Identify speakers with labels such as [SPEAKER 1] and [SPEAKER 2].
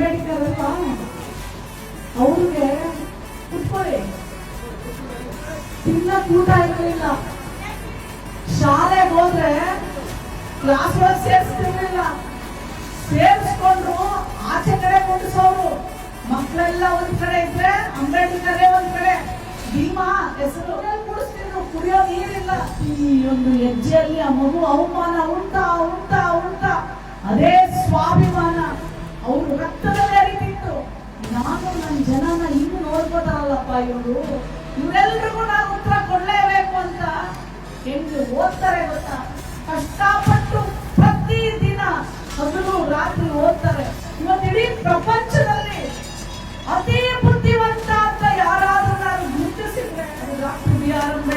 [SPEAKER 1] ಅಂಬೇಡ್ಕರ್ ಅಲ್ವಾ ಅವ್ರಿಗೆ ಕುತ್ಕೊಳ್ಳಿ ತಿನ್ನ ಊಟ ಇರಲಿಲ್ಲ ಶಾಲೆಗೆ ಹೋದ್ರೆ ಕ್ಲಾಸ್ ಒಳಗೆ ಸೇರಿಸ್ತಿರ್ಲಿಲ್ಲ ಸೇರಿಸ್ಕೊಂಡ್ರು ಆಚೆ ಕಡೆ ಕೊಡಿಸೋರು ಮಕ್ಕಳೆಲ್ಲ ಒಂದ್ ಕಡೆ ಇದ್ರೆ ಅಂಬೇಡ್ಕರ್ ಒಂದ್ ಕಡೆ ಭೀಮಾ ಹೆಸರು ಕುಡಿಸ್ತಿದ್ರು ಕುಡಿಯೋ ನೀರಿಲ್ಲ ಈ ಒಂದು ಹೆಜ್ಜೆಯಲ್ಲಿ ಆ ಮಗು ಅವಮಾನ ಉಂಟಾ ಉಂಟ ಉಂಟ ಅದೇ ಸ್ವಾಭಿಮಾನ ಅವರು ರಕ್ತದ ಅರಿತಿತ್ತು ನಾನು ನನ್ನ ಜನನ ಇನ್ನು ನೋಡ್ಕೋತಾರಲ್ಲಪ್ಪ ಇವರು. ಇವರೆಲ್ರಿಗೂ ನಾನು ಉತ್ತರ ಕೊಡಲೇಬೇಕು ಅಂತ ಹೆಂಗೆ ಓದ್ತಾರೆ ಗೊತ್ತಾ? ಕಷ್ಟಪಟ್ಟು ಪ್ರತಿ ದಿನ ಹಗಲು ರಾತ್ರಿ ಓದ್ತಾರೆ. ಇವತ್ತಿಡೀ ಪ್ರಪಂಚದಲ್ಲಿ ಅತಿ ಬುದ್ಧಿವಂತ ಅಂತ ಯಾರಾದರೂ ನಾನು ಗುರುತಿಸಿದ್ರೆ ಡಾಕ್ಟರ್ ರಾತ್ರಿ ಆರಂಭ